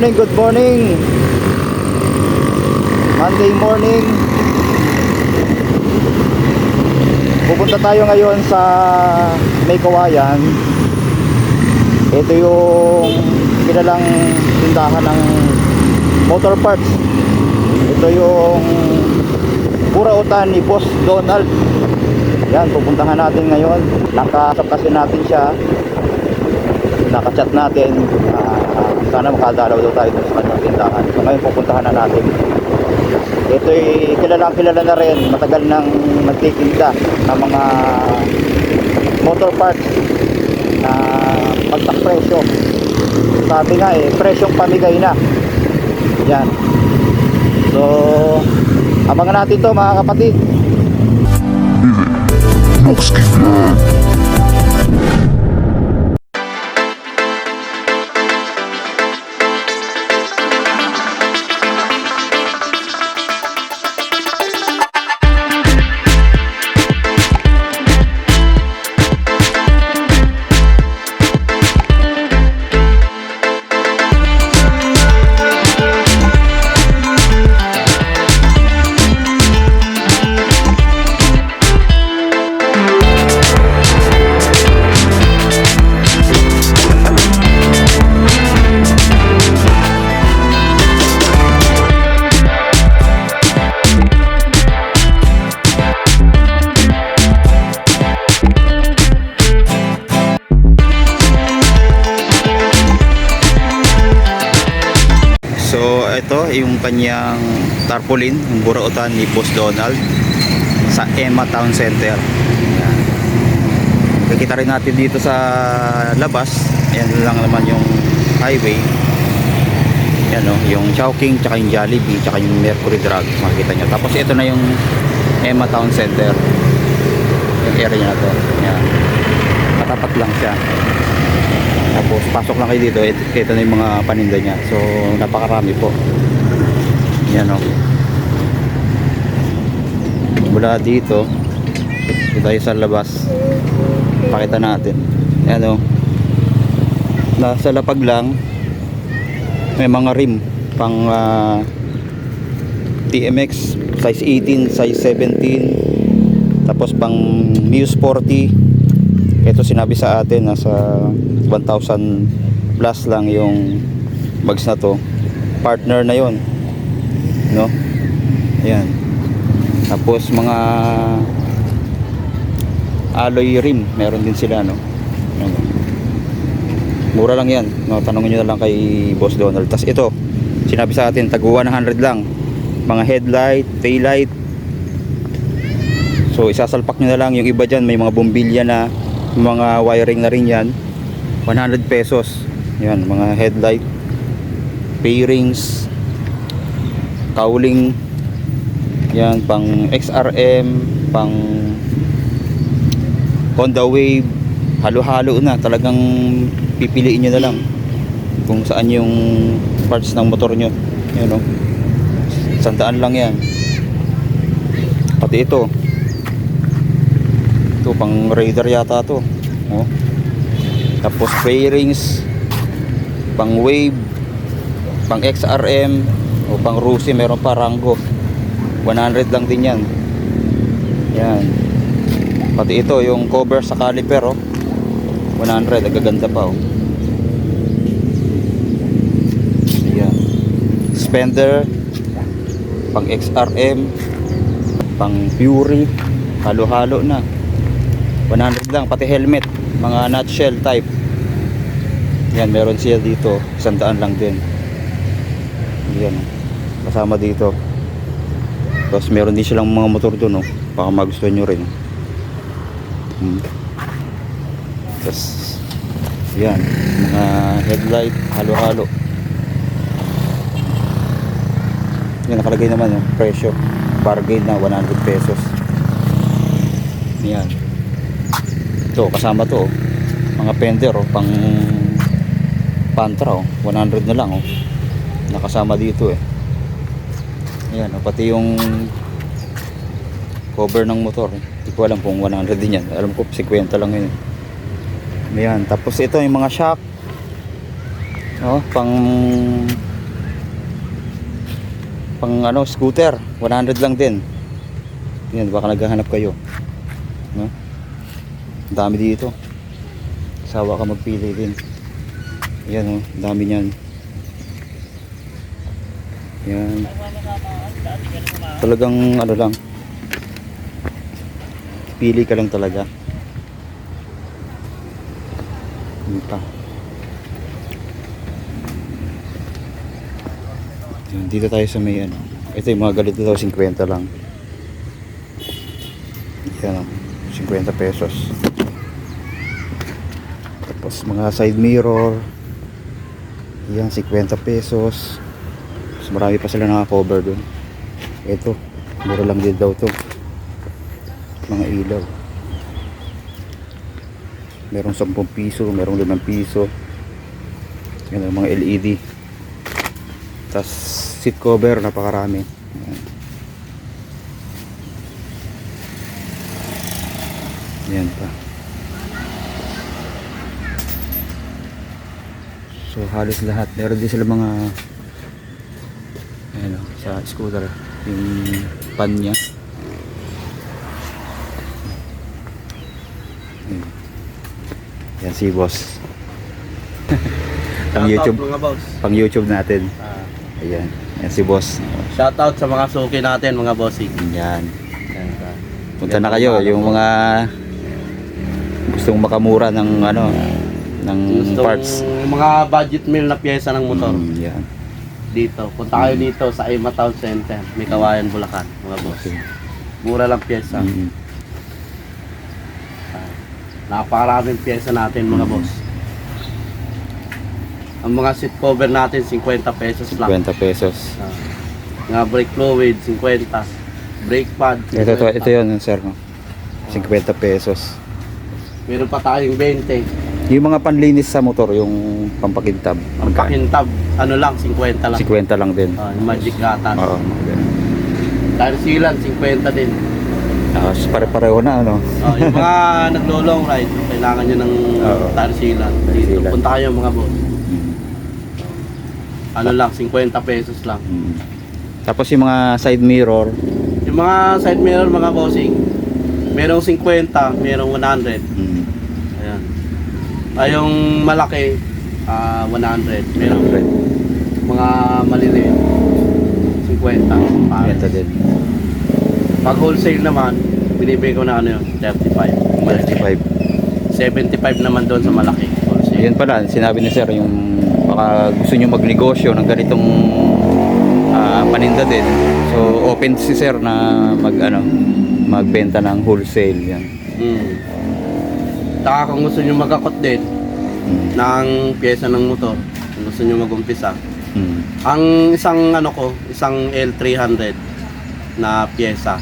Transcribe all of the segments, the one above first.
morning, good morning. Monday morning. Pupunta tayo ngayon sa May Kawayan. Ito yung kilalang tindahan ng motor parts. Ito yung Purautan ni Boss Donald. Yan, pupuntahan natin ngayon. Nakasap kasi natin siya. Nakachat natin. Ah, sana makadalaw daw tayo sa kanyang tindahan. So ngayon pupuntahan na natin. Ito'y kilalang kilala na rin. Matagal nang nagtitinda ng mga motor parts na pagtakpresyo. Sabi nga eh, presyong pamigay na. Yan. So, abangan natin to mga kapatid. Noxki Vlog. So ito yung kanyang tarpaulin, yung burautan ni Boss Donald sa Emma Town Center. Yan. Nakikita rin natin dito sa labas. Ayan lang naman yung highway. Yan o, yung Chowking, tsaka yung Jollibee, tsaka yung Mercury Drug. Makikita nyo. Tapos ito na yung Emma Town Center. Yung area na to. Yan. Katapat lang siya. Tapos pasok lang kayo dito, ito, ito na yung mga paninda niya. So napakarami po. Yan o. Mula dito, dito tayo sa labas. Pakita natin. Yan o. Nasa lapag lang, may mga rim pang ah, TMX size 18, size 17 tapos pang Muse 40 ito sinabi sa atin nasa 1,000 plus lang yung bags na to. Partner na yon no? Ayan. Tapos mga alloy rim meron din sila no? Mura lang yan. No, tanongin nyo na lang kay Boss Donald. Tas ito sinabi sa atin tag 100 lang. Mga headlight, taillight. So isasalpak nyo na lang. Yung iba dyan may mga bombilya na mga wiring na rin yan. 100 pesos. Yan mga headlight fairings cowling. Yan pang XRM pang Honda Wave. Halo-halo na. Talagang pipiliin nyo na lang kung saan yung parts ng motor nyo. Yan o sandaan lang yan. Pati ito pang radar yata to oh. tapos fairings pang wave pang XRM o pang Rusi meron pa Rango. 100 lang din yan. Yan. Pati ito yung cover sa caliper oh. 100 agaganda pa oh. Yan. Spender pang XRM pang Fury halo-halo na 100 lang pati helmet. Mga nutshell type. Yan meron siya dito. Sandaan lang din. Yan. Kasama dito. Tapos meron din silang mga motor doon oh. baka magustuhan nyo rin. Hmm. tapos yan. Mga headlight halo-halo. Yan nakalagay naman yung presyo. Bargain na 100 pesos. Yan ito kasama to oh. mga fender oh, pang pantra oh. 100 na lang oh. nakasama dito eh ayan oh, pati yung cover ng motor eh. hindi ko alam kung 100 din yan alam ko 50 lang yun eh. ayan tapos ito yung mga shock oh, pang pang ano, scooter. 100 lang din. Yan, baka naghahanap kayo. No? Dami dito. Sawa ka magpili din. Yan oh, ang dami niyan. Yan. Talagang ano lang. Pili ka lang talaga. Yan pa. Yan, dito tayo sa may ano. Ito yung mga ganito daw 50 lang. Yan o. 50 pesos. Tapos mga side mirror. Yan 50 pesos. Mas marami pa sila naka-cover dun. Ito. Mura lang din daw to. Mga ilaw. Merong 10 piso, merong 5 piso. Yan ang mga LED. Tapos seat cover, napakarami. Yan. Yan pa. So halos lahat. Meron din sila mga ano, sa scooter. Yung pan niya. Yan. Si boss. pang YouTube, pang YouTube natin. Ah, Ayan. Yan si boss. shoutout sa mga suki natin, mga bossing. Yan. Punta na kayo yung mga gustong makamura ng ano ng Gustong parts. mga budget meal na pyesa ng motor Mm, yan. dito. Punta kayo dito sa Ima Town Center, may Kawayan, Bulacan, mga boss. Okay. Mura lang pyesa. Mm, Ah, Napakaraming pyesa natin, mga boss. Ang mga seat cover natin, 50 pesos lang. 50 pesos. Ah, mga brake fluid, 50. Brake pad, Ito, ito, 50. ito yun, sir. no? 50 pesos. Meron pa tayong 20. Yung mga panlinis sa motor, yung pampakintab. Ang pakintab, ano lang, 50 lang. 50 lang din. Ah, yung magic gatas. Oo. Tire sealant, 50 din. Tapos pare-pareho na, ano? Ah, yung mga naglo-long ride, kailangan nyo ng Oo. tire sealant. Tire Dito, sealant. punta kayo mga boss. Mm, Ano lang, 50 pesos lang. mm. Tapos yung mga side mirror, Yung mga side mirror, mga bossing, merong 50, merong 100. mm. Ah, yung malaki, ah 100. Merong 100. mga maliliit, 50. Pare. Ito din. Pag wholesale naman, binibigay ko na ano yun, 35. Malaki. 35. 75 naman doon sa malaki. Wholesale. Ayun pala, sinabi ni sir yung baka gusto nyo magnegosyo ng ganitong ah, paninda din. So open si sir na mag ano, magbenta ng wholesale yan. Mm. Taka kung gusto nyo magakot din Mm. ng pyesa ng motor, kung gusto nyo mag-umpisa. Mm. Ang isang ano ko, isang L300 na pyesa,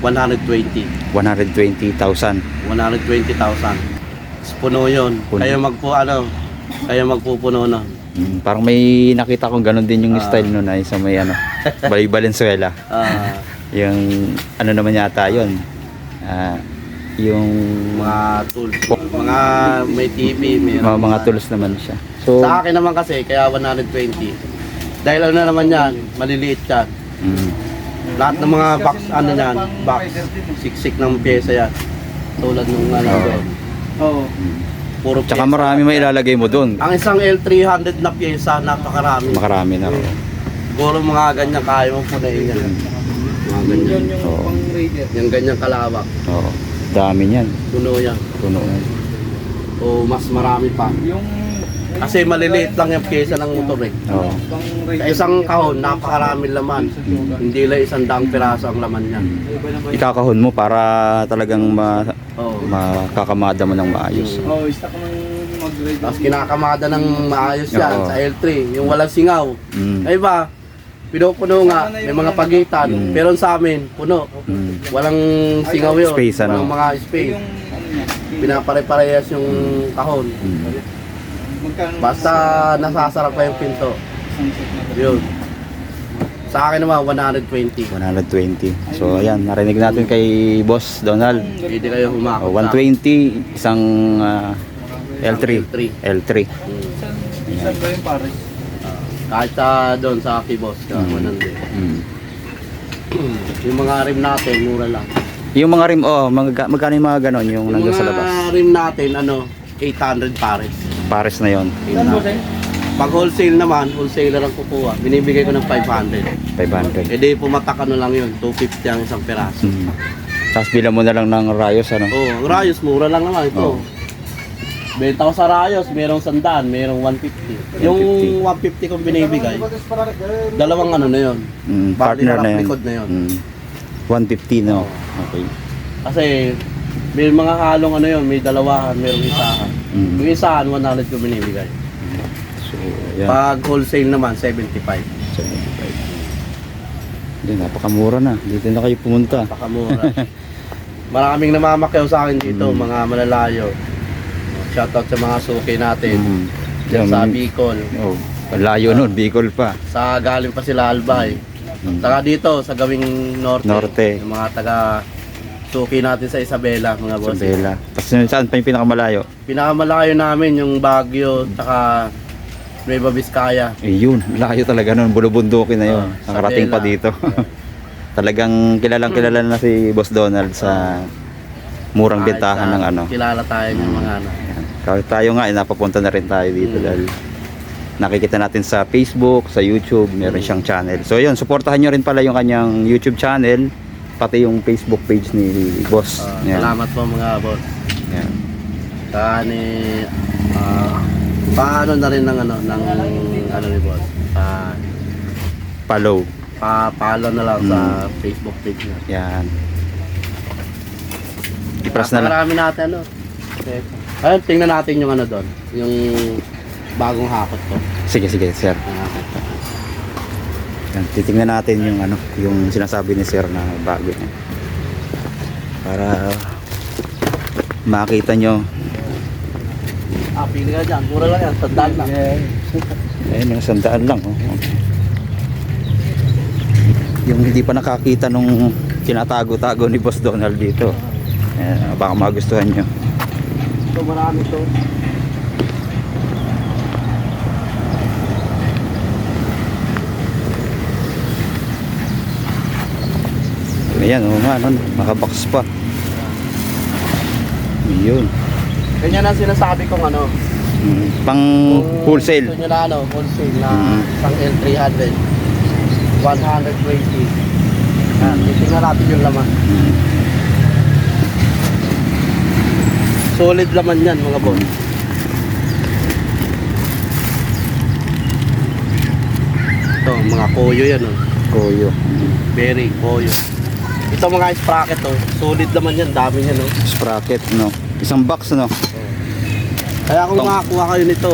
120. 120,000. 120,000. Tapos Puno yun. Puno. Kayo magpu ano, kayo magpupuno nun. Mm, parang may nakita kong ganun din yung Ah. style nun ay sa may ano, Bali Valenzuela. Ah, Yung ano naman yata yun. Ah, yung mga tools. Mga may TV, may mga, mga tools naman siya. So, Sa akin naman kasi, kaya 120. Dahil ano na naman yan, maliliit yan. mm, Lahat ng mga box, ano yan, box, siksik ng pyesa yan. Tulad nung ano Oo. doon. Oo. Puro tsaka pyesa. marami may ilalagay mo doon. Ang isang L300 na pyesa, napakarami. Makarami na. Siguro mga ganyan kaya mo punayin yan. Mga ganyan. Oo. Yung ganyan kalawak. Oo. Dami niyan. Puno yan. Puno. O mas marami pa. Kasi maliliit lang yung pyesa ng motor eh. Oo. Sa isang kahon, napakaraming laman. Hindi lang isang daang piraso ang laman niyan. Ikakahon mo para talagang ma Oo. makakamada mo ng maayos. Oh, Tapos kinakamada ng maayos yan Oo. sa L3, yung walang singaw. Mm. Ay ba, pinupuno nga, may mga pagitan. Mm. Pero sa amin, puno. Mm. Walang singaw yun. Space, ano? Walang mga space. Pinapare-parehas yung kahon. Mm. Basta nasasarap pa yung pinto. Yun. Sa akin naman, 120. 120. So ayan, narinig natin kay Boss Donald. Pwede kayo humakot. Oh, 120 isang ah, L3. L3. L3. Mm. Ayan. Kahit sa doon sa Kibos, ka, Mm. 100. Mm. yung mga rim natin, mura lang. Yung mga rim, oh, mga, magkano yung mga ganon yung Yung nandun sa mga labas? rim natin, ano, 800 pares. Pares na yon. Pag wholesale naman, wholesaler ang kukuha. Binibigay ko ng 500. 500. E di pumatak ano lang yun, 250 ang isang peraso. Hmm. Tapos bilang mo na lang ng rayos, ano? Oo, ang Rayos, mura lang naman ito. Oo. Benta ko sa Rayos, merong sandaan, merong 150. Yung 150 kong binibigay, dalawang ano na yun. Mm, Bali partner na na yun. likod na yun. Mm. 150 no? Okay. Kasi may mga halong ano yun, may dalawahan, merong isahan. Mm. Yung isahan, 100 ko binibigay. So, yan. Pag wholesale naman, 75. 75. Yan, napakamura na. Dito na kayo pumunta. Pakamura. Maraming namamakyaw sa akin dito, Mm. mga malalayo. Shoutout sa mga suki natin. Mm. Diyan Yan, sa. Bicol. Oh, layo nun, Bicol pa. Sa galing pa sila Albay. Mm. Saka dito sa gawing norte. Norte. Yung mga taga suki natin sa Isabela, mga boss. Bela. Tapos saan pa yung pinakamalayo? Pinakamalayo namin yung Baguio, saka Nueva Vizcaya. Eh yun, layo talaga nun. Bulubundukin na yun. Oh, Nakarating pa dito. Talagang kilalang kilala na si Boss Donald sa murang Kahit bentahan ng ano. Kilala tayo ng mga ano. Kahit tayo nga, eh, napapunta na rin tayo dito Mm. dahil nakikita natin sa Facebook, sa YouTube, meron Mm. siyang channel. So yun, supportahan nyo rin pala yung kanyang YouTube channel, pati yung Facebook page ni Boss. Yan. salamat po mga boss. Yan. Saka ni ah, paano na rin ng ano ng ano ni boss. Ah, Follow. pa follow na lang sa Mm. Facebook page niya. Yan. I-press na lang. Marami natin ano. Ayun, tingnan natin yung ano doon, yung bagong hakot ko. Sige, sige, sir. Ah, Yan. Titingnan natin yung ano, yung sinasabi ni sir na bago niya. Para makita nyo. ah, pili ka dyan. Mura lang yan. Sandaan lang. Ayun, yung sandaan lang. Oh. Yung hindi pa nakakita nung tinatago-tago ni Boss Donald dito. Ayan, baka magustuhan nyo. Ito marami to. Ayan, oh nga, nakabox pa. Yun. Ganyan ang sinasabi kong ano. Mm, Pang kung wholesale. Gusto nyo na ano, wholesale na Mm. isang L300. 120. Yan, titingnan natin yung laman. Mm. Solid laman yan mga boss. Ito, mga koyo yan oh. Koyo. Berry, koyo. Ito mga sprocket oh. Solid laman yan, dami yan oh. Sprocket, no? Isang box, no? Kaya kung Tong- makakuha kayo nito,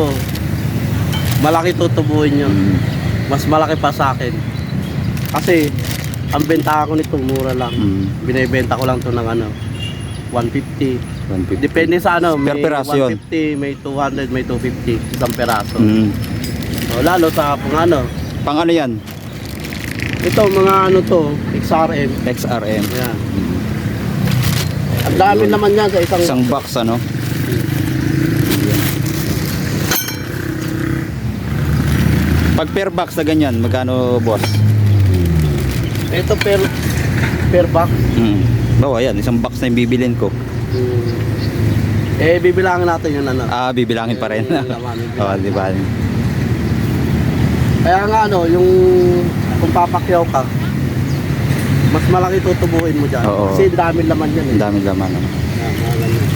malaki tutubuhin nyo. Mm. Mas malaki pa sa akin. Kasi, ang benta ko nito, mura lang. Mm. Binibenta ko lang to ng ano, 150. 150. Depende sa ano, Per may yun. 150, may 200, may 250, isang peraso. Mm. So, lalo sa kung ano, Pang ano yan? ito mga ano to, XRM. XRM. Yan. Mm. Ang dami Yun. naman yan sa isang, Isang box, ano? Pag per box na ganyan, magkano, boss? ito per, per box. Mm. Bawa yan, isang box na yung bibilin ko. Eh, bibilangin natin yun ano. Ah, bibilangin pa rin. Eh, laman, Oo, di ba? Kaya nga ano, yung kung papakyaw ka, mas malaki tutubuhin mo dyan. Oo. Kasi dami laman yan eh. Dami laman. Ano? Yan, ganyan.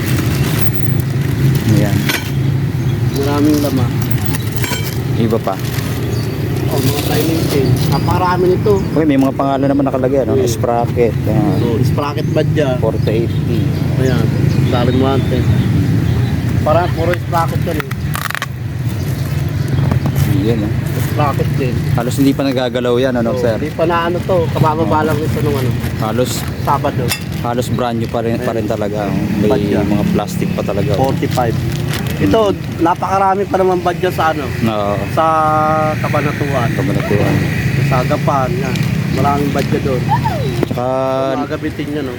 Ayan. Maraming laman. Iba pa. Oh, mga timing chain. Napakarami nito. Okay, may mga pangalan naman nakalagay, ano? Mm. Sprocket. Ayan. So, sprocket ba dyan? 48. Ayan, saling wanted. Parang puro sprocket yan eh. Yan, oh. Sprocket din. Halos hindi pa nagagalaw yan, ano, So, sir? Di pa na ano to, kabababa lang ito nung ano, Halos Sabado. halos brand new pa rin, pa rin talaga. oh. May Badya. mga plastic pa talaga. oh. 45. Ito, napakarami pa naman badya sa ano, Na sa Kabanatuan, kabanatuan. sa Agapan, yan. Maraming badya doon. Tsaka Mga gabitin nyo, no?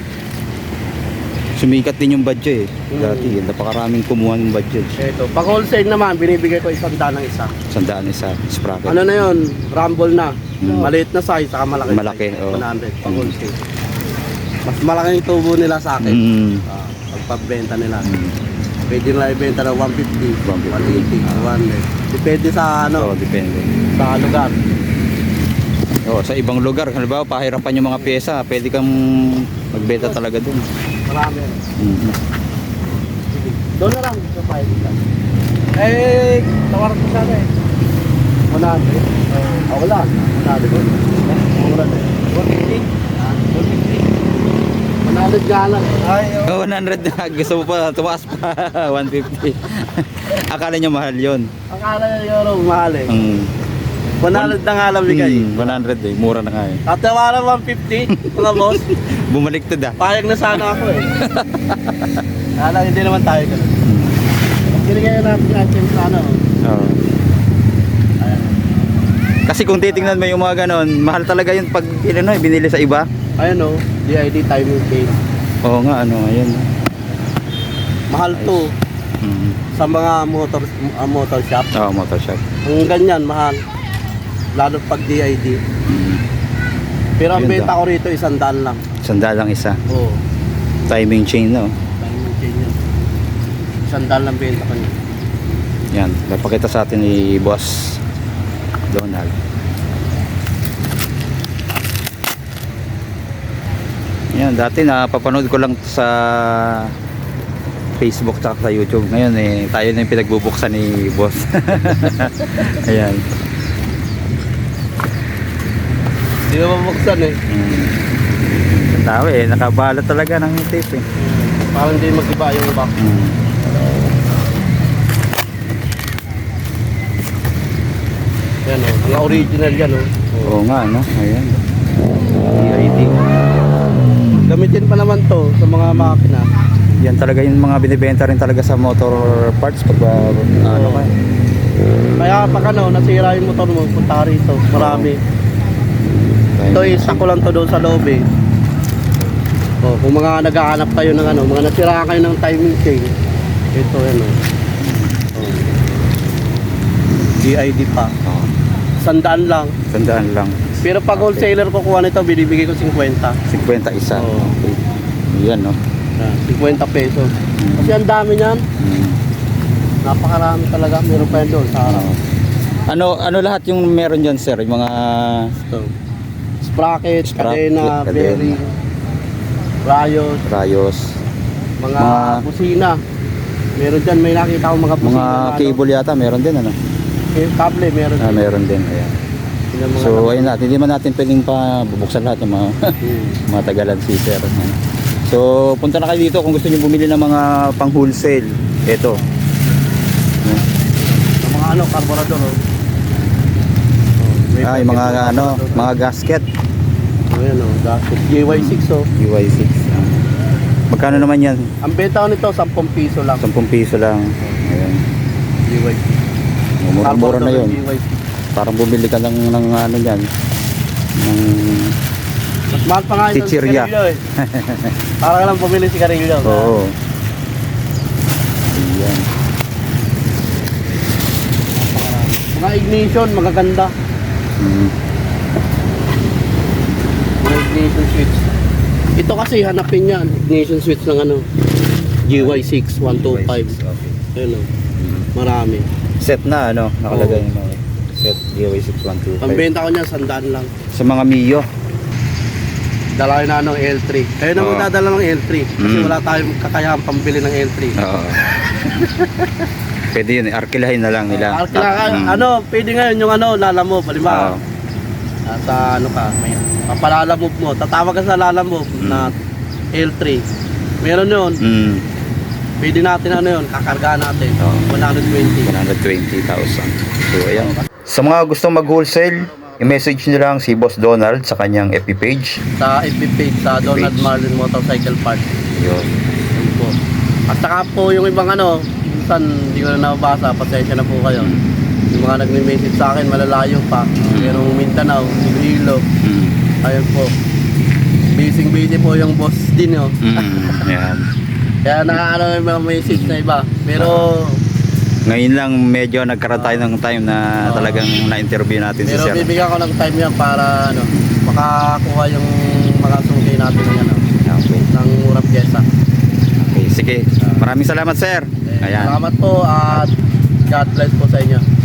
Sumikat din yung badyo eh. Mm. Dati, napakaraming kumuha ng badyo. Ito, pag wholesale naman, binibigay ko isang daan ng isa. Sandaan isa, sprocket. Ano na yun, rumble na. Mm. Maliit na size, saka malaki. Malaki, size. oo. 100, pag Mm. wholesale. Mas malaki yung tubo nila sa akin. Mm. Ah, pagpagbenta nila. Mm. Pwede nila ibenta ng 150, 150. 180, 200. Depende sa Oo, ano, depende. sa lugar. Oo, sa ibang lugar, halimbawa pahirapan yung mga pyesa, pwede kang magbenta talaga dun. Marami. Mm. Sige. Doon na lang sa file. Eh, tawaran ko sana eh. 100. Uh, ako lang. 100. Mura na. 150. Ah, 150. 100 nga lang. Ay, Oh, 100 na. Gusto mo pa, tumaas pa. 150. Akala niya mahal yun. Akala euro mahal eh. Mm. 100 na nga lang bigay. Mm, 100 eh. Mura na nga eh. Tatawaran 150, mga boss. Bumaliktad ah. Payag na sana ako eh. Kala hindi naman tayo ganun. Ginigaya natin natin sa ano. Oo. Ayan. Kasi kung titingnan mo yung mga ganon, mahal talaga yun pag ano, eh, binili sa iba. Ayan o, DID timing case. Oo nga, ano, ayun. Mahal to Mm. sa mga motor uh, motor shop. Oo, motor shop. Ang ganyan, mahal. Lalo pag DID. Pero ang Yun benta ko rito, isang daan lang. Sanda lang isa. Oo. Timing chain, no? Timing chain yun. Isang daan lang benta ko niya. Yan, napakita sa atin ni Boss Donald. Yan, dati napapanood ko lang sa Facebook at sa YouTube. Ngayon eh, tayo na yung pinagbubuksan ni Boss. Ayan. Hindi na mabuksan eh. Mm. Tao eh, nakabalot talaga ng tape eh. Parang hindi mag-iba yung back. Mm. Yan o, mga original yan o. Oo nga, no? Ayan. DID. Gamitin pa naman to sa mga makina. Yan talaga yung mga binibenta rin talaga sa motor parts pag uh, ano ka. Kaya pag ano, nasira yung motor mo, punta rito. Marami. Ito is ako lang to doon sa loob eh. Oh, kung mga naghahanap kayo ng ano, mga nasira kayo ng timing chain. Ito yan oh. oh. DID pa. Oh, Sandaan lang. tandaan lang. Pero pag wholesaler ko kuha nito, binibigay ko 50. 50 isa. Oo. Okay. Yan, no? Ah, 50 pesos. Kasi ang dami niyan. Mm. Napakarami talaga. Meron pa yan doon sa. Oo. Ano ano lahat yung meron diyan, sir? Yung mga Ito. Sprocket, Sprocket, kadena, kadena. bearing, rayos, rayos, mga, Mga- busina. Meron dyan, may nakita akong mga busina. mga na ano. cable yata meron din ano? Kable, meron. Ah, meron din. Ayan. So, ayun natin, hindi man natin pwedeng pa bubuksan lahat ng mga Hmm. mga tagalan si sir. Ayan. So, punta na kayo dito kung gusto niyo bumili ng mga pang wholesale. Ito. Mga ano, carburetor. Oh. Oh, Ah, yung mga ano, mga gasket. Ayan oh, gasket. JY6 oh. UI6. Ah. Magkano naman yan? Ang benta ko nito, 10 piso lang. 10 piso lang. Ayan. JY6. Mura-mura na yun. JY6. Parang bumili ka lang ng ano yan. Ng Mas mahal pa nga yun. Chichirya. eh. Para ka lang bumili sigarilyo. Oo. Ayan. Mga ignition, magaganda. Mga ignition switch. Ito kasi hanapin yan. Ignition switch ng ano. GY6 125. Okay. Ayun o. Marami. Set na ano, nakalagay Oo. yung mga set GW6125. Ang benta ko niyan, sandaan lang. Sa mga Mio. Dala na ano, L3. Kayo na Oo. magdadala ng L3. Kasi Mm. wala tayong kakayahan pambili ng L3. Oo. Pwede yun, arkilahin na lang nila. Ah, kailangan, Mm. ano, pwede ngayon yung ano, lalamove. Halimbawa, Oo. nasa ano ka, may papalalamove mo. Tatawag ka sa lalamove Mm. na L3. Meron yun. Mm. Pwede natin ano yun, kakargaan natin. Oo. 120. 120,000. So, ayan. Sa mga gusto mag-wholesale, i-message nyo lang si Boss Donald sa kanyang FB page. Sa FB page, sa Donald page. Marlin Motorcycle Park. Yun. Yun po. At saka po yung ibang ano, minsan hindi ko na nababasa, pasensya na po kayo. Yung mga nagme-message sa akin, malalayo pa. Merong Mindanao, Iloilo, Mm. ayun po. Busy busy po yung boss din oh. Mm. Ayan. Kaya nakaano yung mga message na iba. Pero Ngayon lang medyo nagkaroon tayo ng time na Oo. talagang na-interview natin si pero Sir. bibigyan ko ng time yan para ano, makakuha yung mga suki natin ng ano, Okay. ng murang pyesa. okay. Sige. Maraming salamat Sir. Ayan. Salamat po at God bless po sa inyo.